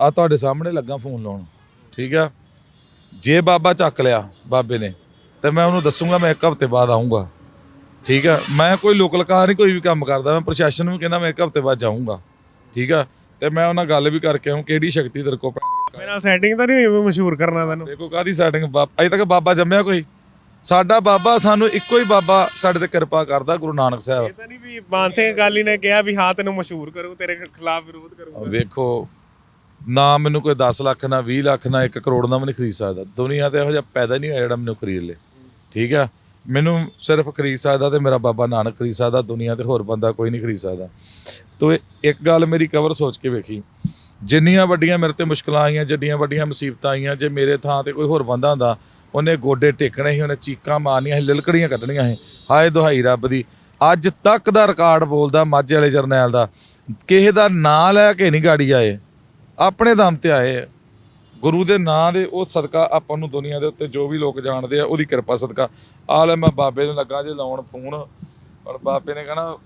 ਆ ਤੁਹਾਡੇ ਸਾਹਮਣੇ ਲੱਗਾ ਫੋਨ ਲਾਉਣ। ਠੀਕ ਆ? ਜੇ ਬਾਬਾ ਚੱਕ ਲਿਆ ਬਾਬੇ ਨੇ ਤੇ ਮੈਂ ਉਹਨੂੰ ਦੱਸੂਗਾ ਮੈਂ ਇੱਕ ਹਫ਼ਤੇ ਬਾਅਦ ਆਉਂਗਾ ਠੀਕ ਆ? ਮੈਂ ਕੋਈ ਲੋਕਲਕਾਰ ਨਹੀਂ ਕੋਈ ਵੀ ਕੰਮ ਕਰਦਾ ਮੈਂ ਪ੍ਰਸ਼ਾਸਨ ਨੂੰ ਕਹਿੰਦਾ ਮੈਂ ਇੱਕ ਹਫ਼ਤੇ ਬਾਅਦ ਜਾਊਂਗਾ। ਠੀਕ ਆ? ਤੇ ਮੈਂ ਉਹਨਾਂ ਗੱਲ ਵੀ ਕਰਕੇ ਆਉਂ ਕਿਹੜੀ ਸ਼ਕਤੀ ਤੇਰੇ ਕੋਲ ਭੈਣੀ ਮੇਰਾ ਸੈਟਿੰਗ ਤਾਂ ਨਹੀਂ ਹੋਈ ਵੀ ਮਸ਼ਹੂਰ ਕਰਨਾ ਤੈਨੂੰ। ਦੇਖੋ ਕਾਦੀ ਸੈਟਿੰਗ ਅਜੇ ਤੱਕ ਬਾਬਾ ਜੰਮਿਆ ਕੋਈ? ਸਾਡਾ ਬਾਬਾ ਸਾਨੂੰ ਇੱਕੋ ਹੀ ਬਾਬਾ ਸਾਡੇ ਤੇ ਕਿਰਪਾ ਕਰਦਾ ਗੁਰੂ ਨਾਨਕ ਸਾਹਿਬ। ਇਹ ਤਾਂ ਨਹੀਂ ਵੀ ਮਾਨ ਸਿੰਘ ਅਕਾਲੀ ਨੇ ਕਿਹਾ ਵੀ ਹਾਂ ਤੈਨੂੰ ਮਸ਼ਹੂਰ ਕਰੂ ਤੇਰੇ ਖਿਲਾਫ ਵਿਰੋਧ ਕਰੂੰਗਾ ਵੇਖੋ ਨਾ ਮੈਨੂੰ ਕੋਈ 10 ਲੱਖ, ਨਾ 20 ਲੱਖ, ਨਾ 1 ਕਰੋੜ ਦਾ ਵੀ ਨਹੀਂ ਖਰੀਦ ਸਕਦਾ। ਦੁਨੀਆ ਤੇ ਇਹੋ ਜਿਹਾ ਪੈਦਾ ਨਹੀਂ ਹੋਇਆ ਜਿਹੜਾ ਮੈਨੂੰ ਖਰੀਦ ਲੇ ਠੀਕ ਆ? ਮੈਨੂੰ ਸਿਰਫ ਖਰੀਦ ਸਕਦਾ ਤੇ ਮੇਰਾ ਬਾਬਾ ਨਾਨਕ ਖਰੀਦ ਸਕਦਾ, ਦੁਨੀਆ ਤੇ ਹੋਰ ਬੰਦਾ ਕੋਈ ਨਹੀਂ ਖਰੀਦ ਸਕਦਾ। ਤੋ ਇੱਕ ਗੱਲ ਮੇਰੀ ਕਵਰ ਸੋਚ ਕੇ ਵੇਖੀ। ਜਿੰਨੀਆਂ ਵੱਡੀਆਂ ਮੇਰੇ ਤੇ ਮੁਸ਼ਕਲਾਂ ਆਈਆਂ ਜਿੱਡੀਆਂ ਵੱਡੀਆਂ ਮੁਸੀਬਤਾਂ ਆਈਆਂ, ਜੇ ਮੇਰੇ ਥਾਂ ਤੇ ਕੋਈ ਹੋਰ ਬੰਦਾ ਹੁੰਦਾ, ਉਹਨੇ ਗੋਡੇ ਟੇਕਣੇ ਸੀ, ਉਹਨੇ ਚੀਕਾਂ ਮਾਰਨੀਆਂ ਸੀ, ਲਿਲਕੜੀਆਂ ਕੱਢਣੀਆਂ ਸੀ। ਹਾਏ ਦੁਹਾਈ ਰੱਬ ਦੀ। ਅੱਜ ਤੱਕ ਦਾ ਰਿਕਾਰਡ ਬੋਲਦਾ ਮਾਝੇ ਵਾਲੇ ਜਰਨੈਲ ਦਾ। ਕਿਸੇ ਦਾ ਨਾਂ ਲੈ ਕੇ ਨਹੀਂ ਗਾੜੀ ਆਏ। ਆਪਣੇ ਦਮ ਤੇ ਆਏ ਆ। ਗੁਰੂ ਦੇ ਨਾਂ ਦੇ ਉਹ ਸਦਕਾ ਆਪਾਂ ਨੂੰ ਦੁਨੀਆ ਦੇ ਉੱਤੇ ਜੋ ਵੀ ਲੋਕ ਜਾਣਦੇ ਆ, ਉਹਦੀ ਕਿਰਪਾ ਸਦਕਾ। ਆ ਲੈ ਮੈਂ ਬਾਬੇ ਨੂੰ ਲੱਗਾ ਜੇ ਲਾਉਣ ਫੋਨ ਔਰ ਬਾਬੇ ਨੇ ਕਹਣਾ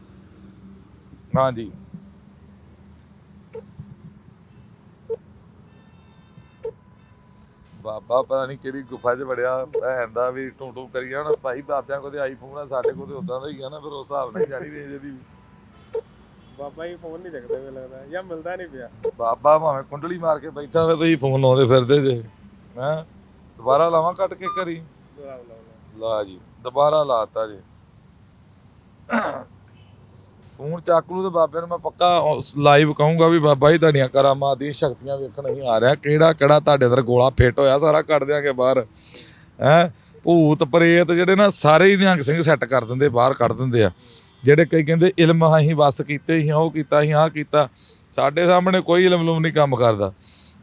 ਹਾਂਜੀ ਬਾਬਾ ਪਤਾ ਨਹੀਂ ਕਿਹੜੀ ਗੁਫਾ 'ਚ ਵੜਿਆ, ਭੈਣ ਦਾ ਵੀ ਟੂੰ ਟੂੰ ਕਰੀ ਜਾਣਾ। ਭਾਈ ਬਾਬਿਆਂ ਕੋਲ ਤੇ ਆਈਫੋਨ ਆ, ਸਾਡੇ ਕੋਲ ਤੇ ਉਦਾਂ ਦਾ ਹੀ ਆ ਨਾ, ਫਿਰ ਉਸ ਹਿਸਾਬ ਨਾਲ ਜਾਣੀ ਰੇਂਜ ਦੀ ਬਾਬਾ ਜੀ ਫੋਨ ਨਹੀਂ ਚੱਕਦੇ ਮੈਨੂੰ ਲੱਗਦਾ ਜਾਂ ਮਿਲਦਾ ਨਹੀਂ ਪਿਆ। ਬਾਬਾ ਭਾਵੇਂ ਕੁੰਡਲੀ ਮਾਰ ਕੇ ਬੈਠਾ ਹੋਵੇ ਤੁਸੀਂ ਫੋਨ ਲਾਉਂਦੇ ਫਿਰਦੇ ਜੇ ਹੈਂ? ਦੁਬਾਰਾ ਲਾਵਾਂ ਕੱਟ ਕੇ ਕਰੀ ਲਾਓ, ਲਾਓ, ਲਾਓ। ਲਾ ਜੀ ਦੁਬਾਰਾ ਲਾਤਾ ਜੀ। ਫੋਨ ਚੱਕ ਲੂ ਤੇ ਬਾਬੇ ਨੂੰ ਮੈਂ ਪੱਕਾ ਲਾਈਵ ਕਹੂੰਗਾ ਵੀ ਬਾਬਾ ਜੀ ਤੁਹਾਡੀਆਂ ਕਰਾਮਾਤ ਦੀਆਂ ਸ਼ਕਤੀਆਂ ਵੇਖਣ ਹੀ ਆ ਰਿਹਾ। ਕਿਹੜਾ ਕਿਹੜਾ ਤੁਹਾਡੇ ਅੰਦਰ ਗੋਲਾ ਫਿੱਟ ਹੋਇਆ ਸਾਰਾ ਕੱਢ ਦਿਆਂਗੇ ਬਾਹਰ। ਹੈ? ਭੂਤ ਪ੍ਰੇਤ ਜਿਹੜੇ ਨਾ ਸਾਰੇ ਹੀ ਨਿਹੰਗ ਸਿੰਘ ਸੈੱਟ ਕਰ ਦਿੰਦੇ ਬਾਹਰ ਕੱਢ ਦਿੰਦੇ ਆ। ਜਿਹੜੇ ਕਈ ਕਹਿੰਦੇ ਇਲਮ ਅਸੀਂ ਵਸ ਕੀਤੇ ਸੀ ਉਹ ਕੀਤਾ ਸੀ ਆਹ ਕੀਤਾ। ਸਾਡੇ ਸਾਹਮਣੇ ਕੋਈ ਇਲਮ ਲੂਮ ਨਹੀਂ ਕੰਮ ਕਰਦਾ।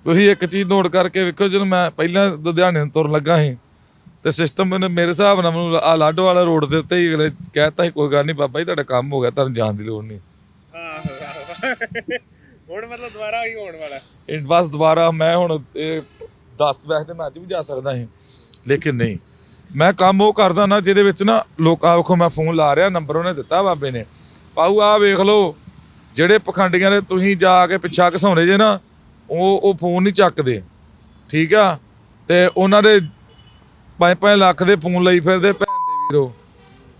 ਤੁਸੀਂ ਇੱਕ ਚੀਜ਼ ਨੋਟ ਕਰਕੇ ਵੇਖੋ ਜਦੋਂ ਮੈਂ ਪਹਿਲਾਂ ਲੁਧਿਆਣੇ ਨੂੰ ਤੁਰਨ ਲੱਗਾ ਸੀ ਤੇ ਸਿਸਟਮ ਨੇ ਮੇਰੇ ਹਿਸਾਬ ਨਾਲ ਮੈਨੂੰ ਆ ਲਾਡੋ ਵਾਲਾ ਰੋਡ ਦੇ ਉੱਤੇ ਹੀ ਅਗਲੇ ਕਹਿਤਾ ਸੀ ਕੋਈ ਗੱਲ ਨਹੀਂ ਬਾਬਾ ਜੀ ਤੁਹਾਡਾ ਕੰਮ ਹੋ ਗਿਆ ਤੁਹਾਨੂੰ ਜਾਣ ਦੀ ਲੋੜ ਨਹੀਂ। ਹੁਣ ਮਤਲਬ ਦੁਬਾਰਾ ਹੀ ਹੋਣ ਵਾਲਾ। ਇਹ ਬਸ ਦੁਬਾਰਾ ਮੈਂ ਹੁਣ ਇਹ 10 ਵੈਸੇ ਤੇ ਮੈਂ ਅੱਜ ਵੀ ਜਾ ਸਕਦਾ ਸੀ ਲੇਕਿਨ ਨਹੀਂ। ਮੈਂ ਕੰਮ ਉਹ ਕਰਦਾ ਨਾ ਜਿਹਦੇ ਵਿੱਚ ਨਾ ਲੋਕ ਆ ਵੇਖੋ ਮੈਂ ਫੋਨ ਲਾ ਰਿਹਾ ਨੰਬਰ ਉਹਨੇ ਦਿੱਤਾ ਬਾਬੇ ਨੇ। ਪਾਉ ਆ ਵੇਖ ਲਓ ਜਿਹੜੇ ਪਖੰਡੀਆਂ ਨੇ ਤੁਸੀਂ ਜਾ ਕੇ ਪਿੱਛਾ ਘਸਾਉਣੇ ਜੇ ਨਾ ਉਹ ਉਹ ਫੋਨ ਨਹੀਂ ਚੱਕਦੇ। ਠੀਕ ਆ? ਤੇ ਉਹਨਾਂ ਦੇ 5-5 ਲੱਖ ਦੇ ਫੋਨ ਲਈ ਫਿਰਦੇ ਭੈਣ ਦੇ ਵੀਰੋ।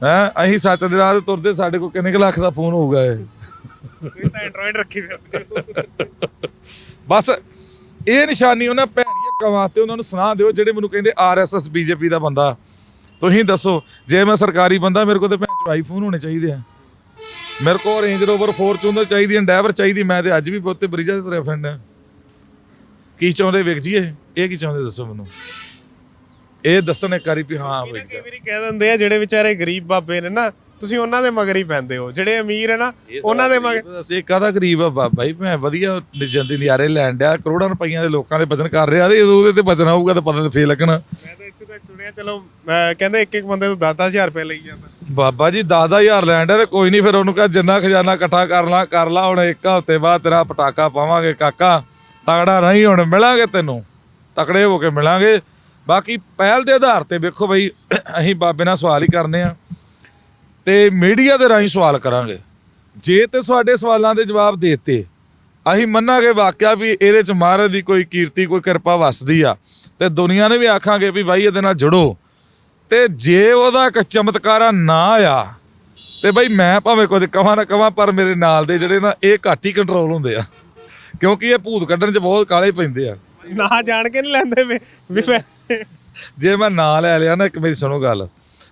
ਹੈ? ਅਸੀਂ ਸੱਚ ਦੇ ਰਾਹ ਤੇ ਤੁਰਦੇ ਸਾਡੇ ਕੋਲ ਕਿੰਨੇ ਕੁ ਲੱਖ ਦਾ ਫੋਨ ਹੋਊਗਾ ਇਹ? ਤਾਂ ਐਂਡਰੋਇਡ ਰੱਖੀ ਫਿਰਦੇ। ਬਸ ਇਹ ਨਿਸ਼ਾਨੀ ਉਹਨਾਂ ਭੈਣੀਆਂ ਕਵਾਂ ਤੇ ਉਹਨਾਂ ਨੂੰ ਸੁਣਾ ਦਿਓ ਜਿਹੜੇ ਮੈਨੂੰ ਕਹਿੰਦੇ ਆਰਐਸਐਸ ਬੀਜੇਪੀ ਦਾ ਬੰਦਾ। ਤੁਸੀਂ ਦੱਸੋ ਜੇ ਮੈਂ ਸਰਕਾਰੀ ਬੰਦਾ ਮੇਰੇ ਕੋਲ ਤੇ ਭੈਣ ਚੋ ਆਈਫੋਨ ਹੋਣੇ ਚਾਹੀਦੇ ਆ। ਮੇਰੇ ਕੋਲ ਰੇਂਜ ਰੋਵਰ ਫੋਰਚੂਨਰ ਚਾਹੀਦੀ ਐਂਡੈਵਰ ਚਾਹੀਦੀ ਮੈਂ ਤੇ ਅੱਜ ਵੀ ਬਹੁਤੇ ਬਰੀਜਾ ਦੇ ਤੁਰਿਆ ਫਿਰਦਾ ਕੀ ਚਾਹੁੰਦੇ ਵੇਖ ਜੀਏ ਇਹ ਕੀ ਚਾਹੁੰਦੇ ਦੱਸੋ ਮੈਨੂੰ। ਇਹ ਦੱਸਣ ਇੱਕ ਵਾਰੀ ਵੀ ਹਾਂ ਹੋਈ ਕਈ ਵਾਰੀ ਕਹਿ ਦਿੰਦੇ ਆ ਜਿਹੜੇ ਵਿਚਾਰੇ ਗਰੀਬ ਬਾਬੇ ਨੇ ਨਾ ਤੁਸੀਂ ਉਹਨਾਂ ਦੇ ਮਗਰ ਹੀ ਪੈਂਦੇ ਹੋ। ਜਿਹੜੇ ਅਮੀਰ ਹੈ ਨਾ ਉਹਨਾਂ ਦੇ ਮਗਰ ਅਸੀਂ ਕਾਹਦਾ ਗਰੀਬ ਆ ਬਾਬਾ ਜੀ ਮੈਂ ਵਧੀਆ ਜਿੰਦੀ ਨਜ਼ਾਰੇ ਲੈਣ ਡਿਆ। ਕਰੋੜਾਂ ਰੁਪਈਆਂ ਦੇ ਲੋਕਾਂ ਦੇ ਬਚਨ ਕਰ ਰਿਹਾ ਤੇ ਉਹਦੇ ਤੇ ਬਚਨ ਆਊਗਾ ਤਾਂ ਪਤਾ ਤੇ ਫੇਰ ਲੱਗਣਾ। ਮੈਂ ਤਾਂ ਇੱਥੇ ਤੱਕ ਸੁਣਿਆ ਚਲੋ ਮੈਂ ਕਹਿੰਦੇ ਇੱਕ ਇੱਕ ਬੰਦੇ ਤੋਂ 10000 ਰੁਪਏ ਲਈ ਜਾਂਦਾ। ਬਾਬਾ ਜੀ 10000 ਲੈਣ ਡਿਆ ਤੇ ਕੋਈ ਨਹੀਂ ਫਿਰ ਉਹਨੂੰ ਕਹ ਜਿੰਨਾ ਖਜ਼ਾਨਾ ਇਕੱਠਾ ਕਰ ਲਾ ਕਰ ਲਾ ਹੁਣ ਇੱਕ ਹਫ਼ਤੇ ਬਾਅਦ ਤੇਰਾ ਪਟਾਕਾ ਪਾਵਾਂਗੇ ਕਾਕਾ ਤਗੜਾ ਨਹੀਂ ਹੁਣ ਮਿਲਾਂਗੇ ਤੈਨੂੰ। ਤਕੜੇ ਹੋ ਕੇ ਮਿਲਾਂਗੇ। ਬਾਕੀ ਪਹਿਲ ਦੇ ਆਧਾਰ ਤੇ ਵੇਖੋ ਬਈ ਅਸੀਂ ਬਾਬੇ ਨਾਲ ਸਵਾਲ ਹੀ ਕਰਨੇ ਆ। ਤੇ ਮੀਡੀਆ ਦੇ ਰਾਹੀਂ ਸਵਾਲ ਕਰਾਂਗੇ। ਜੇ ਤੇ ਤੁਹਾਡੇ ਸਵਾਲਾਂ ਦੇ ਜਵਾਬ ਦੇਤੇ ਅਸੀਂ ਮੰਨਾਂਗੇ ਵਾਕਿਆ ਵੀ ਇਹਦੇ ਚ ਮਹਾਰਾਜ ਦੀ ਕੋਈ ਕੀਰਤੀ ਕੋਈ ਕਿਰਪਾ ਵਸਦੀ ਆ। ਤੇ ਦੁਨੀਆ ਨੇ ਵੀ ਆਖਾਂਗੇ ਵੀ ਭਾਈ ਇਹਦੇ ਨਾਲ ਜੁੜੋ। ਤੇ ਜੇ ਉਹਦਾ ਇੱਕ ਚਮਤਕਾਰਾ ਨਾ ਆ ਤੇ ਬਈ ਮੈਂ ਭਾਵੇਂ ਕੁਝ ਕਵਾਂ ਨਾ ਕਵਾਂ ਪਰ ਮੇਰੇ ਨਾਲ ਦੇ ਜਿਹੜੇ ਨਾ ਇਹ ਘੱਟ ਹੀ ਕੰਟਰੋਲ ਹੁੰਦੇ ਆ। ਕਿਉਂਕਿ ਇਹ ਭੂਤ ਕੱਢਣ 'ਚ ਬਹੁਤ ਕਾਲੇ ਪੈਂਦੇ ਆ। ਨਾ ਜਾਣ ਕੇ ਨਹੀਂ ਲੈਂਦੇ ਵੀ ਵੀ ਮੈਂ ਜੇ ਮੈਂ ਨਾਂ ਲੈ ਲਿਆ ਨਾ ਇੱਕ ਮੇਰੀ ਸੁਣੋ ਗੱਲ।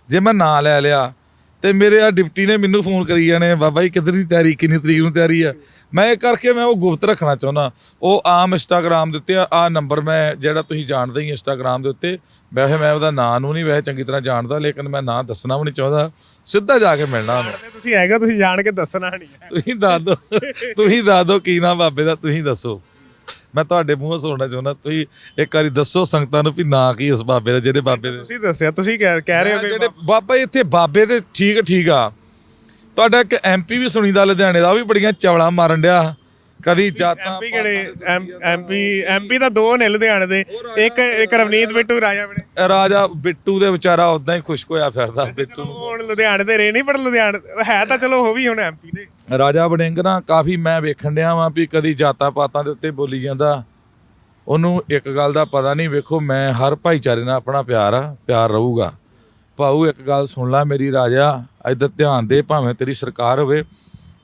ਜੇ ਮੈਂ ਨਾਂ ਲੈ ਲਿਆ ਤੇ ਮੇਰੇ ਆ ਡਿਪਟੀ ਨੇ ਮੈਨੂੰ ਫੋਨ ਕਰੀ ਜਾਣੇ ਬਾਬਾ ਜੀ ਕਿੱਧਰ ਦੀ ਤਿਆਰੀ ਕਿੰਨੀ ਤਰੀਕ ਨੂੰ ਤਿਆਰੀ ਆ? ਮੈਂ ਇਹ ਕਰਕੇ ਮੈਂ ਉਹ ਗੁਪਤ ਰੱਖਣਾ ਚਾਹੁੰਦਾ। ਉਹ ਆਮ ਇੰਸਟਾਗ੍ਰam ਦੇ ਉੱਤੇ ਆ ਨੰਬਰ ਮੈਂ ਜਿਹੜਾ ਤੁਸੀਂ ਜਾਣਦੇ ਹੀ ਇੰਸਟਾਗ੍ਰam ਦੇ ਉੱਤੇ ਵੈਸੇ ਮੈਂ ਉਹਦਾ ਨਾਂ ਨੂੰ ਨਹੀਂ ਵੈਸੇ ਚੰਗੀ ਤਰ੍ਹਾਂ ਜਾਣਦਾ ਲੇਕਿਨ ਮੈਂ ਨਾਂ ਦੱਸਣਾ ਵੀ ਨਹੀਂ ਚਾਹੁੰਦਾ। ਸਿੱਧਾ ਜਾ ਕੇ ਮਿਲਣਾ ਉਹਨੂੰ। ਤੇ ਤੁਸੀਂ ਹੈਗਾ ਤੁਸੀਂ ਜਾਣ ਕੇ ਦੱਸਣਾ ਨਹੀਂ ਤੁਸੀਂ ਦੱਸ ਦਿਓ ਤੁਸੀਂ ਦੱਸ ਦਿਓ ਕੀ ਨਾਮ ਬਾਬੇ ਦਾ ਤੁਸੀਂ ਦੱਸੋ। ਮੈਂ ਤੁਹਾਡੇ ਮੂੰਹੋਂ ਸੁਣਨਾ ਚਾਹੁੰਦਾ ਤੁਸੀਂ ਇੱਕ ਵਾਰੀ ਦੱਸੋ ਸੰਗਤਾਂ ਨੂੰ ਵੀ ਨਾਂ ਕੀ ਉਸ ਬਾਬੇ ਦਾ ਜਿਹੜੇ ਬਾਬੇ ਦੇ ਤੁਸੀਂ ਦੱਸਿਆ ਤੁਸੀਂ ਕਹਿ ਕਹਿ ਰਹੇ ਹੋ ਜਿਹੜੇ ਬਾਬਾ ਜੀ ਇੱਥੇ ਬਾਬੇ ਦੇ ਠੀਕ ਠੀਕ ਆ। ਤੁਹਾਡਾ ਇੱਕ ਐਮਪੀ ਵੀ ਸੁਣੀਦਾ ਲੁਧਿਆਣੇ ਦਾ ਉਹ ਵੀ ਬੜੀਆਂ ਚਵਲਾਂ ਮਾਰਨ ਡਿਆ। ਕਦੀ ਜਾਤਾਂ ਐਮਪੀ ਕਿਹੜੇ? ਐਮਪੀ ਐਮਪੀ ਤਾਂ ਦੋ ਨੇ ਲੁਧਿਆਣੇ ਦੇ। ਇੱਕ ਇੱਕ ਰਵਨੀਤ ਬਿੱਟੂ ਰਾਜਾ ਬਣੇ। ਰਾਜਾ ਬਿੱਟੂ ਦੇ ਵਿਚਾਰਾ ਉਦਾਂ ਹੀ ਖੁਸ਼ਕ ਹੋਇਆ ਫਿਰਦਾ ਬਿੱਟੂ। ਹੁਣ ਲੁਧਿਆਣੇ ਦੇ ਰਹੇ ਨਹੀਂ ਪਰ ਲੁਧਿਆਣੇ ਹੈ ਤਾਂ ਚਲੋ ਉਹ ਵੀ ਹੁਣ ਐਮਪੀ ਨੇ। ਰਾਜਾ ਵੜਿੰਗ ਨਾ ਕਾਫੀ ਮੈਂ ਵੇਖਣ ਡਿਆ ਵਾਂ ਵੀ ਕਦੀ ਜਾਤਾਂ ਪਾਤਾਂ ਦੇ ਉੱਤੇ ਬੋਲੀ ਜਾਂਦਾ। ਉਹਨੂੰ ਇੱਕ ਗੱਲ ਦਾ ਪਤਾ ਨਹੀਂ, ਵੇਖੋ ਮੈਂ ਹਰ ਭਾਈਚਾਰੇ ਨਾਲ ਆਪਣਾ ਪਿਆਰ ਆ, ਪਿਆਰ ਰਹੂਗਾ। ਭਾਊ, ਇੱਕ ਗੱਲ ਸੁਣ ਲੈ ਮੇਰੀ ਰਾਜਾ, ਇੱਧਰ ਧਿਆਨ ਦੇ, ਭਾਵੇਂ ਤੇਰੀ ਸਰਕਾਰ ਹੋਵੇ,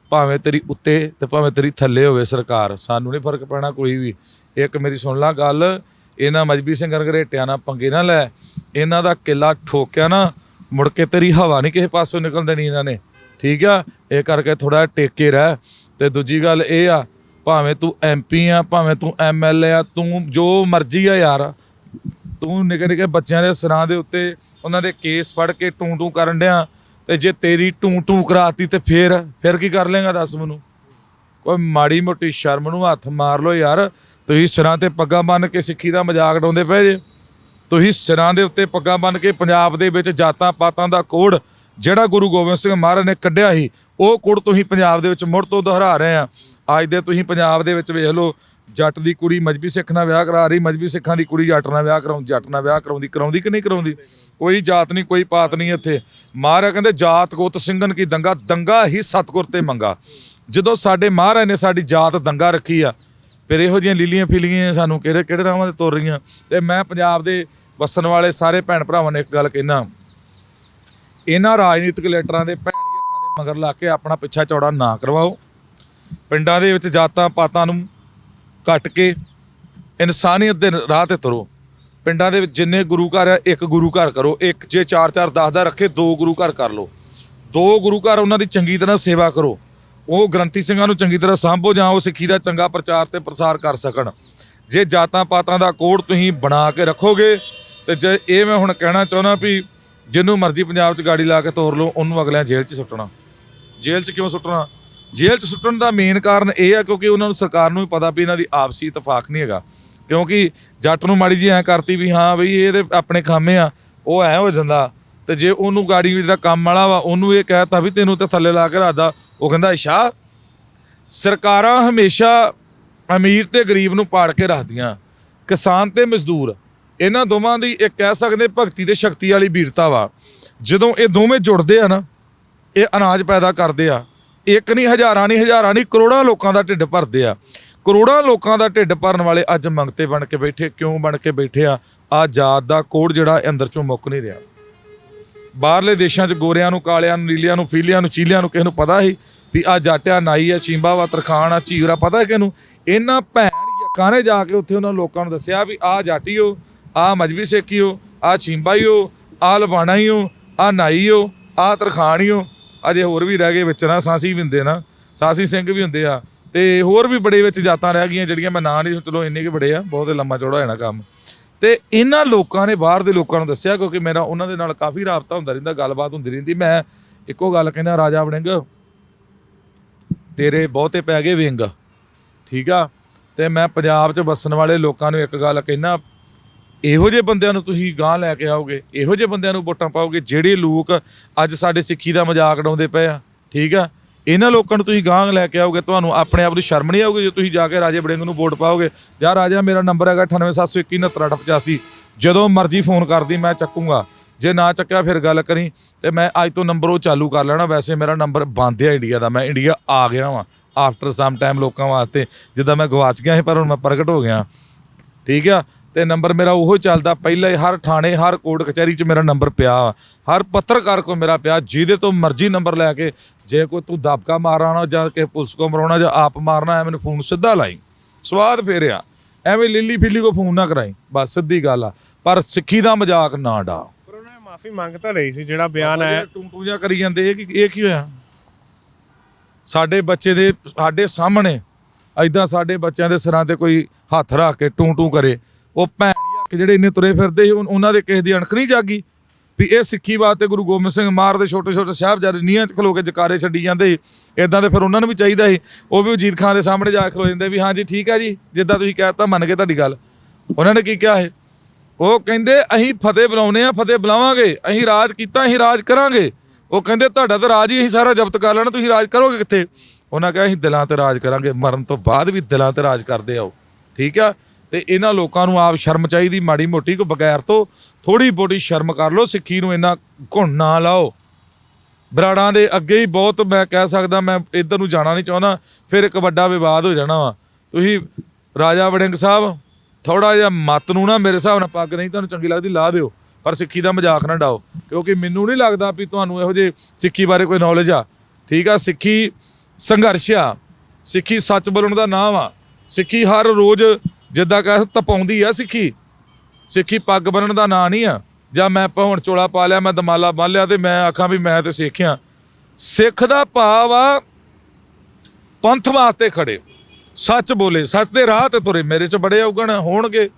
ਭਾਵੇਂ ਤੇਰੀ ਉੱਤੇ ਤੇ ਭਾਵੇਂ ਤੇਰੀ ਥੱਲੇ ਹੋਵੇ ਸਰਕਾਰ, ਸਾਨੂੰ ਨਹੀਂ ਫ਼ਰਕ ਪੈਣਾ ਕੋਈ ਵੀ। ਇੱਕ ਮੇਰੀ ਸੁਣ ਲੈ ਗੱਲ, ਇਹਨਾਂ ਮਜਬੀ ਸਿੰਘ ਘਰੇਟਿਆਂ ਨਾਲ ਪੰਗੇ ਨਾ ਲੈ, ਇਹਨਾਂ ਦਾ ਕਿਲਾ ਠੋਕਿਆ ਨਾ, ਮੁੜ ਕੇ ਤੇਰੀ ਹਵਾ ਨਹੀਂ ਕਿਸੇ ਪਾਸੋਂ ਨਿਕਲਣ ਦੇਣੀ ਇਹਨਾਂ ਨੇ। ਠੀਕ ਆ? ਇਹ ਕਰਕੇ ਥੋੜਾ ਟੇਕੇ ਰਹਿ। ਤੇ ਦੂਜੀ ਗੱਲ ਇਹ ਆ, ਭਾਵੇਂ ਤੂੰ ਐਮਪੀ ਆ, ਭਾਵੇਂ ਤੂੰ ਐਮਐਲਏ ਆ, ਤੂੰ ਜੋ ਮਰਜ਼ੀ ਆ ਯਾਰ। ਤੂੰ ਨਿੱਕੇ ਨਿੱਕੇ ਬੱਚਿਆਂ ਦੇ ਸਿਰਾਂ ਦੇ ਉੱਤੇ ਉਹਨਾਂ ਦੇ ਕੇਸ ਫੜ ਕੇ ਟੂੰ ਟੂੰ ਕਰਨ ਡਿਆ। ਤੇ ਜੇ ਤੇਰੀ ਟੂੰ ਟੂੰ ਕਰਾਤੀ ਤੇ ਫੇਰ, ਫਿਰ ਕੀ ਕਰ ਲੇਗਾ ਦੱਸ ਮੈਨੂੰ? ਕੋਈ ਮਾੜੀ ਮੋਟੀ ਸ਼ਰਮ ਨੂੰ ਹੱਥ ਮਾਰ ਲੋ ਯਾਰ। ਤੁਸੀਂ ਸਿਰਾਂ ਤੇ ਪੱਗਾਂ ਬੰਨ ਕੇ ਸਿੱਖੀ ਦਾ ਮਜ਼ਾਕ ਡਾਉਂਦੇ ਪਏ ਜੇ। ਤੁਸੀਂ ਸਿਰਾਂ ਦੇ ਉੱਤੇ ਪੱਗਾਂ ਬੰਨ ਕੇ ਪੰਜਾਬ ਦੇ ਵਿੱਚ ਜਾਤਾਂ ਪਾਤਾਂ ਦਾ ਕੋਡ ਜਿਹੜਾ ਗੁਰੂ ਗੋਬਿੰਦ ਸਿੰਘ ਮਹਾਰਾਜ ਨੇ ਕੱਢਿਆ ਸੀ, ਉਹ ਕੁੜ ਤੁਸੀਂ ਪੰਜਾਬ ਦੇ ਵਿੱਚ ਮੁੜ ਤੋਂ ਦੁਹਰਾ ਰਹੇ ਆ। ਅੱਜ ਦੇ ਤੁਸੀਂ ਪੰਜਾਬ ਦੇ ਵਿੱਚ ਵੇਖ ਲਓ, ਜੱਟ ਦੀ ਕੁੜੀ ਮਜਬੀ ਸਿੱਖ ਨਾਲ ਵਿਆਹ ਕਰਾ ਰਹੀ, ਮਜਬੀ ਸਿੱਖਾਂ ਦੀ ਕੁੜੀ ਜੱਟ ਨਾਲ ਵਿਆਹ ਕਰਾਉਂ, ਜੱਟ ਨਾਲ ਵਿਆਹ ਕਰਾਉਂਦੀ ਕਰਾਉਂਦੀ ਕਿ ਨਹੀਂ ਕਰਾਉਂਦੀ? ਕੋਈ ਜਾਤ ਨਹੀਂ, ਕੋਈ ਪਾਤ ਨਹੀਂ ਇੱਥੇ। ਮਹਾਰਾਜ ਕਹਿੰਦੇ, ਜਾਤ ਗੋਤ ਸਿੰਘਨ ਕੀ ਦੰਗਾ? ਦੰਗਾ ਹੀ ਸਤਗੁਰ ਤੇ ਮੰਗਾ। ਜਦੋਂ ਸਾਡੇ ਮਹਾਰਾਜ ਨੇ ਸਾਡੀ ਜਾਤ ਦੰਗਾ ਰੱਖੀ ਆ, ਫਿਰ ਇਹੋ ਜਿਹੀਆਂ ਲੀਲੀਆਂ ਫੀਲੀਆਂ ਸਾਨੂੰ ਕਿਹੜੇ ਕਿਹੜੇ ਰਾਹਾਂ ਤੇ ਤੁਰ ਰਹੀਆਂ? ਤੇ ਮੈਂ ਪੰਜਾਬ ਦੇ ਵਸਣ ਵਾਲੇ ਸਾਰੇ ਭੈਣ ਭਰਾਵਾਂ ਨੇ ਇੱਕ ਗੱਲ ਕਹਿਣਾ ਇਹਨਾਂ ਰਾਜਨੀਤਿਕ ਲੀਡਰਾਂ ਦੇ ਭੈੜੀ ਅੱਖਾਂ ਦੇ ਮਗਰ ਲਾ ਕੇ ਆਪਣਾ ਪਿੱਛਾ ਚੌੜਾ ਨਾ ਕਰਵਾਓ। ਪਿੰਡਾਂ ਦੇ ਵਿੱਚ ਜਾਤਾਂ ਪਾਤਾਂ ਨੂੰ ਕੱਟ ਕੇ ਇਨਸਾਨੀਅਤ ਦੇ ਰਾਹ ਤੇ ਤੁਰੋ। ਪਿੰਡਾਂ ਦੇ ਵਿੱਚ ਜਿੰਨੇ ਗੁਰੂ ਘਰ ਆ, ਇੱਕ ਗੁਰੂ ਘਰ ਕਰੋ। ਇੱਕ ਜੇ 4 4 10 ਦਾ ਰੱਖੇ, ਦੋ ਗੁਰੂ ਘਰ ਕਰ ਲਓ। ਦੋ ਗੁਰੂ ਘਰ ਉਹਨਾਂ ਦੀ ਚੰਗੀ ਤਰ੍ਹਾਂ ਸੇਵਾ ਕਰੋ। ਉਹ ਗ੍ਰੰਥੀ ਸਿੰਘਾਂ ਨੂੰ ਚੰਗੀ ਤਰ੍ਹਾਂ ਸਾਂਭੋ ਜਾਂ ਉਹ ਸਿੱਖੀ ਦਾ ਚੰਗਾ ਪ੍ਰਚਾਰ ਤੇ ਪ੍ਰਸਾਰ ਕਰ ਸਕਣ। ਜੇ ਜਾਤਾਂ ਪਾਤਾਂ ਦਾ ਕੋਡ ਤੁਸੀਂ ਬਣਾ ਕੇ ਰੱਖੋਗੇ, ਤੇ ਜੇ ਇਹ ਮੈਂ ਹੁਣ ਕਹਿਣਾ ਚਾਹੁੰਦਾ ਵੀ ਜਿਹਨੂੰ ਮਰਜ਼ੀ ਪੰਜਾਬ 'ਚ ਗਾੜੀ ਲਾ ਕੇ ਤੋਰ ਲਓ, ਉਹਨੂੰ ਅਗਲਿਆਂ ਜੇਲ੍ਹ 'ਚ ਸੁੱਟਣਾ। ਜੇਲ੍ਹ 'ਚ ਕਿਉਂ ਸੁੱਟਣਾ? ਜੇਲ੍ਹ 'ਚ ਸੁੱਟਣ ਦਾ ਮੇਨ ਕਾਰਨ ਇਹ ਆ ਕਿਉਂਕਿ ਉਹਨਾਂ ਨੂੰ ਸਰਕਾਰ ਨੂੰ ਵੀ ਪਤਾ ਵੀ ਇਹਨਾਂ ਦੀ ਆਪਸੀ ਇਤਫਾਕ ਨਹੀਂ ਹੈਗਾ। ਕਿਉਂਕਿ ਜੱਟ ਨੂੰ ਮਾੜੀ ਜੀ ਐ ਕਰਤੀ ਵੀ ਹਾਂ ਬਈ ਇਹ ਤੇ ਆਪਣੇ ਖਾਮੇ ਆ, ਉਹ ਐ ਹੋ ਜਾਂਦਾ। ਤੇ ਜੇ ਉਹਨੂੰ ਗਾੜੀ ਜਿਹੜਾ ਕੰਮ ਵਾਲਾ ਵਾ, ਉਹਨੂੰ ਇਹ ਕਹਿਤਾ ਵੀ ਤੈਨੂੰ ਤੇ ਥੱਲੇ ਲਾ ਕੇ ਰੱਖਦਾ ਉਹ ਕਹਿੰਦਾ, ਅੱਛਾ, ਸਰਕਾਰਾਂ ਹਮੇਸ਼ਾ ਅਮੀਰ ਤੇ ਗਰੀਬ ਨੂੰ ਪਾੜ ਕੇ ਰੱਖਦੀਆਂ, ਕਿਸਾਨ ਤੇ ਮਜ਼ਦੂਰ। ਇਹਨਾਂ ਦੋਵਾਂ ਦੀ ਇੱਕ ਕਹਿ ਸਕਦੇ ਭਗਤੀ ਤੇ ਸ਼ਕਤੀ ਵਾਲੀ ਵੀਰਤਾ ਵਾ। ਜਦੋਂ ਇਹ ਦੋਵੇਂ ਜੁੜਦੇ ਆ ਨਾ, ਇਹ ਅਨਾਜ ਪੈਦਾ ਕਰਦੇ ਆ। ਇੱਕ ਨਹੀਂ, ਹਜ਼ਾਰਾਂ ਨਹੀਂ ਹਜ਼ਾਰਾਂ ਨਹੀਂ, ਕਰੋੜਾਂ ਲੋਕਾਂ ਦਾ ਢਿੱਡ ਭਰਦੇ ਆ। ਕਰੋੜਾਂ ਲੋਕਾਂ ਦਾ ਢਿੱਡ ਭਰਨ ਵਾਲੇ ਅੱਜ ਮੰਗਤੇ ਬਣ ਕੇ ਬੈਠੇ, ਕਿਉਂ ਬਣ ਕੇ ਬੈਠੇ ਆ? ਆ ਜਾਤ ਦਾ ਕੋੜ ਜਿਹੜਾ ਇਹ ਅੰਦਰ ਚੋਂ ਮੁੱਕ ਨਹੀਂ ਰਿਹਾ। ਬਾਹਰਲੇ ਦੇਸ਼ਾਂ 'ਚ ਗੋਰਿਆਂ ਨੂੰ, ਕਾਲਿਆਂ ਨੂੰ, ਨੀਲਿਆਂ ਨੂੰ, ਫੀਲਿਆਂ ਨੂੰ, ਚੀਲਿਆਂ ਨੂੰ ਕਿਸੇ ਨੂੰ ਪਤਾ ਸੀ ਵੀ ਆ ਜਾਟਿਆ ਨਾਈ ਆ, ਚੀਂਬਾ ਵਾ, ਤਰਖਾਣ ਆ ਝੀਵਰਾ ਪਤਾ ਹੈ ਕਿਹਨੂੰ ਇਹਨਾਂ ਭੈਣ ਯੱਕਾਂ ਨੇ ਜਾ ਕੇ ਉੱਥੇ ਉਹਨਾਂ ਲੋਕਾਂ ਨੂੰ ਦੱਸਿਆ ਵੀ ਆ ਜਾਟੀਓ ਆ ਮਜਬੀ ਸੇਖੀਓ, ਆ ਹੋ ਆ ਲਬਾਣਾਈਓ, ਆ ਨਾਈਓ, ਆ ਹੋ ਅਜੇ ਹੋਰ ਵੀ ਰਹਿ ਗਏ ਵਿੱਚ ਨਾ, ਸਾਂਸੀ ਵੀ ਹੁੰਦੇ ਨਾ, ਸਾਂਸੀ ਸਿੰਘ ਵੀ ਹੁੰਦੇ ਆ। ਤੇ ਹੋਰ ਵੀ ਬੜੇ ਵਿੱਚ ਜਾਤਾਂ ਰਹਿ ਗਈਆਂ ਜਿਹੜੀਆਂ ਮੈਂ ਨਾਂ ਨਹੀਂ ਚਲੋ ਇੰਨੇ ਕਿ ਬੜੇ ਆ, ਬਹੁਤ ਲੰਮਾ ਚੌੜਾ ਹੋਣਾ ਕੰਮ। ਤੇ ਇਹਨਾਂ ਲੋਕਾਂ ਨੇ ਬਾਹਰ ਦੇ ਲੋਕਾਂ ਨੂੰ ਦੱਸਿਆ, ਕਿਉਂਕਿ ਮੇਰਾ ਉਹਨਾਂ ਦੇ ਨਾਲ ਕਾਫੀ ਰਾਬਤਾ ਹੁੰਦਾ ਰਹਿੰਦਾ, ਗੱਲਬਾਤ ਹੁੰਦੀ ਰਹਿੰਦੀ। ਮੈਂ ਇੱਕੋ ਗੱਲ ਕਹਿੰਦਾ, ਰਾਜਾ ਵੜਿੰਗ, ਤੇਰੇ ਬਹੁਤੇ ਪੈ ਗਏ ਵਿੰਗ। ਠੀਕ ਆ? ਤੇ ਮੈਂ ਪੰਜਾਬ 'ਚ ਵਸਣ ਵਾਲੇ ਲੋਕਾਂ ਨੂੰ ਇੱਕ ਗੱਲ ਕਹਿਣਾ ਇਹੋ ਜਿਹੇ ਬੰਦਿਆਂ ਨੂੰ ਤੁਸੀਂ ਗਾਂ ਲੈ ਕੇ ਆਓਗੇ, ਇਹੋ ਜਿਹੇ ਬੰਦਿਆਂ ਨੂੰ ਵੋਟਾਂ ਪਾਓਗੇ ਜਿਹੜੇ ਲੋਕ ਅੱਜ ਸਾਡੇ ਸਿੱਖੀ ਦਾ ਮਜ਼ਾਕ ਉਡਾਉਂਦੇ ਪਏ ਆ, ਠੀਕ ਆ? ਇਹਨਾਂ ਲੋਕਾਂ ਨੂੰ ਤੁਸੀਂ ਗਾਂ ਲੈ ਕੇ ਆਓਗੇ, ਤੁਹਾਨੂੰ ਆਪਣੇ ਆਪ ਨੂੰ ਸ਼ਰਮ ਨਹੀਂ ਆਊਗੀ ਜੇ ਤੁਸੀਂ ਜਾ ਕੇ ਰਾਜੇ ਬੜਿੰਗ ਨੂੰ ਵੋਟ ਪਾਓਗੇ? ਜਾਂ ਰਾਜਾ, ਮੇਰਾ ਨੰਬਰ ਹੈਗਾ 9871693885 ਜਦੋਂ ਮਰਜ਼ੀ ਫੋਨ ਕਰਦੀ, ਮੈਂ ਚੱਕੂਗਾ। ਜੇ ਨਾ ਚੱਕਿਆ, ਫਿਰ ਗੱਲ ਕਰੀ, ਤੇ ਮੈਂ ਅੱਜ ਤੋਂ ਨੰਬਰ ਉਹ ਚਾਲੂ ਕਰ ਲੈਣਾ। ਵੈਸੇ ਮੇਰਾ ਨੰਬਰ ਬੰਦ ਹੈ ਇੰਡੀਆ ਦਾ, ਮੈਂ ਇੰਡੀਆ ਆ ਗਿਆ ਵਾਂ ਆਫਟਰ ਸਮ ਟਾਈਮ ਲੋਕਾਂ ਵਾਸਤੇ, ਜਿੱਦਾਂ ਮੈਂ ਗਵਾਚ ਗਿਆ ਸੀ, ਪਰ ਹੁਣ ਮੈਂ ਪ੍ਰਗਟ ਹੋ ਗਿਆ। ਠੀਕ ਆ? ਤੇ ਨੰਬਰ ਮੇਰਾ ਉਹੋ ਚੱਲਦਾ। ਪਹਿਲਾਂ ਹੀ ਹਰ ਥਾਣੇ ਹਰ ਕੋਰਟ ਕਚਹਿਰੀ 'ਚ ਮੇਰਾ ਨੰਬਰ ਪਿਆ। ਹਰ ਪੱਤਰਕਾਰ ਕੋ ਮੇਰਾ ਪਿਆ। ਜਿਹਦੇ ਤੋਂ ਮਰਜ਼ੀ ਨੰਬਰ ਲੈ ਕੇ ਜੇ ਕੋਈ ਤੂੰ ਦਬਕਾ ਮਾਰਨਾ ਜਾਂ ਕਿ ਪੁਲਿਸ ਕੋ ਮਰਾਉਣਾ ਜਾਂ ਆਪ ਮਾਰਨਾ ਐ ਮੈਨੂੰ ਫੋਨ ਸਿੱਧਾ ਲਾਈ। ਸਵਾਦ ਫੇਰਿਆ। ਐਵੇਂ ਲਿੱਲੀ ਫਿੱਲੀ ਕੋ ਫੋਨ ਨਾ ਕਰਾਈ। ਬਸ ਸਿੱਧੀ ਗੱਲ ਆ। ਪਰ ਸਿੱਖੀ ਦਾ ਮਜ਼ਾਕ ਨਾ ਡਾ। ਪਰ ਉਹਨਾਂ ਨੇ ਮਾਫੀ ਮੰਗ ਤਾਂ ਲਈ ਸੀ ਜਿਹੜਾ ਬਿਆਨ ਆਇਆ। ਟੂੰ ਜਿਹਾ ਕਰੀ ਜਾਂਦੇ ਇਹ ਕੀ ਇਹ ਕੀ ਹੋਇਆ? ਸਾਡੇ ਬੱਚੇ ਦੇ ਸਾਡੇ ਸਾਹਮਣੇ ਐਦਾਂ ਸਾਡੇ ਬੱਚਿਆਂ ਦੇ ਸਿਰਾਂ ਤੇ ਕੋਈ ਹੱਥ ਰੱਖ ਕੇ ਟੂੰ ਟੂੰ ਕਰੇ। ਉਹ ਭੈਣ ਯੱਕ ਜਿਹੜੇ ਇੰਨੇ ਤੁਰੇ ਫਿਰਦੇ ਸੀ ਉਨ- ਉਹਨਾਂ ਦੇ ਕਿਸੇ ਦੀ ਅਣਖ ਨਹੀਂ ਜਾਗੀ। ਵੀ ਇਹ ਸਿੱਖੀ ਵਾਸਤੇ ਗੁਰੂ ਗੋਬਿੰਦ ਸਿੰਘ ਮਾਰ ਦੇ ਛੋਟੇ ਛੋਟੇ ਸਾਹਿਬਜ਼ਾਦੇ ਨੀਹਾਂ 'ਚ ਖਲੋ ਕੇ ਜਕਾਰੇ ਛੱਡੀ ਜਾਂਦੇ ਸੀ। ਇਦਾਂ ਦੇ ਫਿਰ ਉਹਨਾਂ ਨੂੰ ਵੀ ਚਾਹੀਦਾ ਸੀ। ਉਹ ਵੀ ਵਜੀਦ ਖਾਨ ਦੇ ਸਾਹਮਣੇ ਜਾ ਕੇ ਖਲੋ ਜਾਂਦੇ ਵੀ ਹਾਂਜੀ ਠੀਕ ਆ ਜੀ, ਜਿੱਦਾਂ ਤੁਸੀਂ ਕਹਿ ਕਹਿਤਾ ਮੰਨ ਗਏ ਤੁਹਾਡੀ ਗੱਲ। ਉਹਨਾਂ ਨੇ ਕੀ ਕਿਹਾ ਇਹ ਉਹ ਕਹਿੰਦੇ, ਅਸੀਂ ਫਤਿਹ ਬੁਲਾਉਨੇ ਆ ਫਤਿਹ ਬੁਲਾਵਾਂਗੇ। ਅਸੀਂ ਰਾਜ ਕੀਤਾ, ਅਸੀਂ ਰਾਜ ਕਰਾਂਗੇ। ਉਹ ਕਹਿੰਦੇ, ਤੁਹਾਡਾ ਤਾਂ ਰਾਜ ਹੀ ਅਸੀਂ ਸਾਰਾ ਜ਼ਬਤ ਕਰ ਲੈਣਾ, ਤੁਸੀਂ ਰਾਜ ਕਰੋਗੇ ਕਿੱਥੇ? ਉਹਨਾਂ ਕਿਹਾ, ਅਸੀਂ ਦਿਲਾਂ ਤੇ ਰਾਜ ਕਰਾਂਗੇ, ਮਰਨ ਤੋਂ ਬਾਅਦ ਵੀ ਦਿਲਾਂ ਤੇ ਰਾਜ ਕਰਦੇ ਆਓ। ਠੀਕ ਆ? ਤੇ ਇਹਨਾਂ ਲੋਕਾਂ ਨੂੰ ਆਪ ਸ਼ਰਮ ਚਾਹੀਦੀ, ਮਾੜੀ ਮੋਟੀ ਕੋ ਬਗੈਰ ਤੋਂ ਥੋੜੀ ਬੋਟੀ ਸ਼ਰਮ ਕਰ ਲਓ, ਸਿੱਖੀ ਨੂੰ ਇੰਨਾ ਘੁਣ ਨਾ ਲਾਓ। ਬਰਾੜਾਂ ਦੇ ਅੱਗੇ ਹੀ ਬਹੁਤ ਮੈਂ ਕਹਿ ਸਕਦਾ, ਮੈਂ ਇੱਧਰ ਨੂੰ ਜਾਣਾ ਨਹੀਂ ਚਾਹੁੰਦਾ, ਫਿਰ ਇੱਕ ਵੱਡਾ ਵਿਵਾਦ ਹੋ ਜਾਣਾ ਵਾ। ਤੁਸੀਂ ਰਾਜਾ ਵੜਿੰਗ ਸਾਹਿਬ ਥੋੜਾ ਜਿਹਾ ਮਤ ਨੂੰ ਨਾ ਮੇਰੇ ਹਿਸਾਬ ਨਾਲ ਪੱਗ ਨਹੀਂ, ਤੁਹਾਨੂੰ ਚੰਗੀ ਲੱਗਦੀ ਲਾ ਦਿਓ, ਪਰ ਸਿੱਖੀ ਦਾ ਮਜ਼ਾਕ ਨਾ ਡਾਓ ਕਿਉਂਕਿ ਮੈਨੂੰ ਨਹੀਂ ਲੱਗਦਾ ਵੀ ਤੁਹਾਨੂੰ ਇਹੋ ਜਿਹੇ ਸਿੱਖੀ ਬਾਰੇ ਕੋਈ ਨੌਲੇਜ ਆ। ਠੀਕ ਆ, ਸਿੱਖੀ ਸੰਘਰਸ਼ ਆ, ਸਿੱਖੀ ਸੱਚ ਬੋਲਣ ਦਾ ਨਾਮ ਆ। ਸਿੱਖੀ ਹਰ ਰੋਜ਼ ਜਿੱਦਾਂ ਕਹੇ ਤਪਾਉਂਦੀ ਆ ਸਿੱਖੀ। ਸਿੱਖੀ ਪੱਗ ਬੰਨਣ ਦਾ ਨਾਂ ਨਹੀਂ ਆ। ਜਾਂ ਮੈਂ ਹੁਣ ਚੋਲਾ ਪਾ ਲਿਆ, ਮੈਂ ਦਮਾਲਾ ਬੰਨ ਲਿਆ ਤੇ ਮੈਂ ਆਖਾਂ ਵੀ ਮੈਂ ਤੇ ਸਿੱਖਿਆ। ਸਿੱਖ ਦਾ ਭਾਵ ਆ, ਪੰਥ ਵਾਸਤੇ ਖੜੇ। ਸੱਚ ਬੋਲੇ, ਸੱਚ ਦੇ ਰਾਹ ਤੇ ਤੁਰੇ, ਮੇਰੇ ਚ ਬੜੇ ਔਗਣ ਹੋਣਗੇ।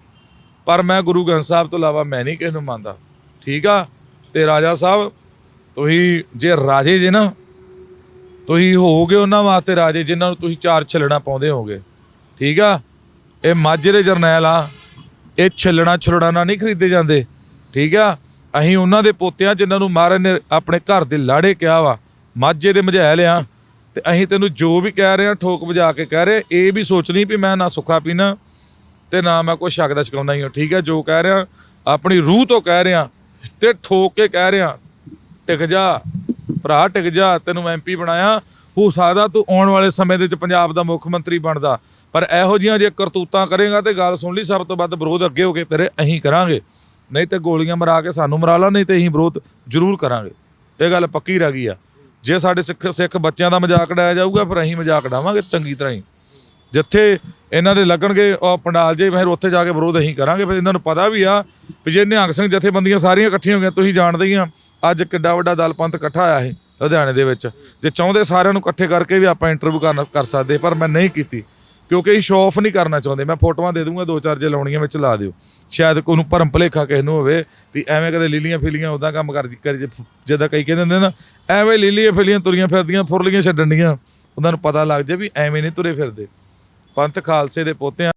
ਪਰ ਮੈਂ ਗੁਰੂ ਗ੍ਰੰਥ ਸਾਹਿਬ ਤੋਂ ਇਲਾਵਾ ਮੈਂ ਨਹੀਂ ਕਿਸੇ ਨੂੰ ਮੰਨਦਾ। ਠੀਕ ਆ? ਤੇ ਰਾਜਾ ਸਾਹਿਬ, ਤੁਸੀਂ ਜੇ ਰਾਜੇ ਜੇ ਨਾ, ਤੁਸੀਂ ਹੋਗੇ ਉਹਨਾਂ ਵਾਸਤੇ ਰਾਜੇ, ਜਿਨ੍ਹਾਂ ਨੂੰ ਤੁਸੀਂ ਚਾਰ ਛਲਣਾ ਪਾਉਂਦੇ ਹੋਗੇ ਠੀਕ ਆ? ਇਹ ਮਾਝੇ ਦੇ ਜਰਨੈਲ ਆ। ਇਹ ਛਿੱਲਣਾ ਛਲੜਾਣਾ ਨਾਲ ਨਹੀਂ ਖਰੀਦੇ ਜਾਂਦੇ। ਠੀਕ ਆ? ਅਸੀਂ ਉਹਨਾਂ ਦੇ ਪੋਤਿਆਂ ਜਿਨ੍ਹਾਂ ਨੂੰ ਮਹਾਰਾਜ ਨੇ ਆਪਣੇ ਘਰ ਦੇ ਲਾੜੇ ਕਿਹਾ ਵਾ, ਮਾਝੇ ਦੇ ਮਝੈਲ ਆ। ਤੇ ਅਸੀਂ ਤੈਨੂੰ ਜੋ ਵੀ ਕਹਿ ਰਹੇ ਆ, ਠੋਕ ਵਜਾ ਕੇ ਕਹਿ ਰਹੇ, ਇਹ ਵੀ ਸੋਚ ਲਈ ਵੀ ਮੈਂ ਨਾ ਸੁੱਖਾ ਪੀਣਾ ਤੇ ਨਾ ਮੈਂ ਕੋਈ ਸ਼ੱਕ ਦਾ ਸ਼ਿਕਾਉਂਦਾ ਹੀ ਹਾਂ ਠੀਕ ਹੈ ਜੋ ਕਹਿ ਰਿਹਾ ਆਪਣੀ ਰੂਹ ਤੋਂ ਕਹਿ ਰਿਹਾ ਤੇ ਠੋਕ ਕੇ ਕਹਿ ਰਿਹਾ ਟਿਕ ਜਾ, ਭਰਾ, ਟਿਕ ਜਾ, ਤੈਨੂੰ ਐਮਪੀ ਬਣਾਇਆ। ਹੋ ਸਕਦਾ ਤੂੰ ਆਉਣ ਵਾਲੇ ਸਮੇਂ ਦੇ ਵਿੱਚ ਪੰਜਾਬ ਦਾ ਮੁੱਖ ਮੰਤਰੀ ਬਣਦਾ। ਪਰ ਇਹੋ ਜਿਹੀਆਂ ਜੇ ਕਰਤੂਤਾਂ ਕਰੇਗਾ ਤੇ ਗੱਲ ਸੁਣ ਲਈ, ਸਭ ਤੋਂ ਵੱਧ ਵਿਰੋਧ ਅੱਗੇ ਹੋ ਕੇ ਤੇਰੇ ਅਹੀਂ ਕਰਾਂਗੇ। ਨਹੀਂ ਤੇ ਗੋਲੀਆਂ ਮਰਾ ਕੇ ਸਾਨੂੰ ਮਰਾ ਲਾ, ਨਹੀਂ ਤੇ ਅਸੀਂ ਵਿਰੋਧ ਜ਼ਰੂਰ ਕਰਾਂਗੇ। ਇਹ ਗੱਲ ਪੱਕੀ ਰਹਿ ਗਈ ਆ। ਜੇ ਸਾਡੇ ਸਿੱਖ ਸਿੱਖ ਬੱਚਿਆਂ ਦਾ ਮਜ਼ਾਕ ਉਡਾਇਆ ਜਾਊਗਾ, ਫਿਰ ਅਸੀਂ ਮਜ਼ਾਕ ਉਡਾਵਾਂਗੇ ਚੰਗੀ ਤਰ੍ਹਾਂ ਹੀ। ਜਿੱਥੇ ਇਹਨਾਂ ਦੇ ਲੱਗਣਗੇ, ਉਹ ਪੰਡਾਲ ਜੇ ਫਿਰ ਉੱਥੇ ਜਾ ਕੇ ਵਿਰੋਧ ਅਸੀਂ ਕਰਾਂਗੇ। ਫਿਰ ਇਹਨਾਂ ਨੂੰ ਪਤਾ ਵੀ ਆ ਵੀ ਜੇ ਨਿਹੰਗ ਸਿੰਘ ਜਥੇਬੰਦੀਆਂ ਸਾਰੀਆਂ ਇਕੱਠੀਆਂ ਹੋ ਗਈਆਂ ਤੁਸੀਂ ਜਾਣਦੇ ਹੀ ਆ, ਅੱਜ ਕਿੱਡਾ ਵੱਡਾ ਦਲ ਪੰਥ ਇਕੱਠਾ ਆਇਆ ਇਹ ਲੁਧਿਆਣੇ ਦੇ ਵਿੱਚ। ਜੇ ਚਾਹੁੰਦੇ ਸਾਰਿਆਂ ਨੂੰ ਇਕੱਠੇ ਕਰਕੇ ਵੀ ਆਪਾਂ ਇੰਟਰਵਿਊ ਕਰ ਕਰ ਸਕਦੇ, ਪਰ ਮੈਂ ਨਹੀਂ ਕੀਤੀ। ਕਿਉਂਕਿ ਇਹ ਸ਼ੋਅ ਆਫ ਨਹੀਂ ਕਰਨਾ ਚਾਹੁੰਦੇ। ਮੈਂ ਫੋਟੋਆਂ ਦੇ ਦੂੰਗਾ, ਦੋ ਚਾਰ ਜੇ ਲਾਉਣੀਆਂ ਵਿੱਚ ਲਾ ਦਿਓ। ਸ਼ਾਇਦ ਕੋਈ ਨੂੰ ਭਰਮ ਭਲੇਖਾ ਕਿਸੇ ਨੂੰ ਹੋਵੇ ਵੀ ਐਵੇਂ ਕਦੇ ਲੀਲੀਆਂ ਫਿਲੀਆਂ ਉਦਾਂ ਕੰਮ ਕਰ ਕਰ ਜਿੱਦਾਂ ਕਈ ਕਹਿੰਦੇ ਹੁੰਦੇ ਨਾ, ਐਵੇਂ ਲੀਲੀਆਂ ਫਿਲੀਆਂ ਤੁਰੀਆਂ ਫਿਰਦੀਆਂ, ਫੁਰਲੀਆਂ ਛੱਡਣੀਆਂ ਉਹਨਾਂ ਨੂੰ ਪਤਾ ਲੱਗ ਜੇ ਵੀ ਐਵੇਂ ਨਹੀਂ ਤੁਰੇ ਫਿਰਦੇ। ਪੰਥ ਖਾਲਸੇ ਦੇ ਪੋਤੇ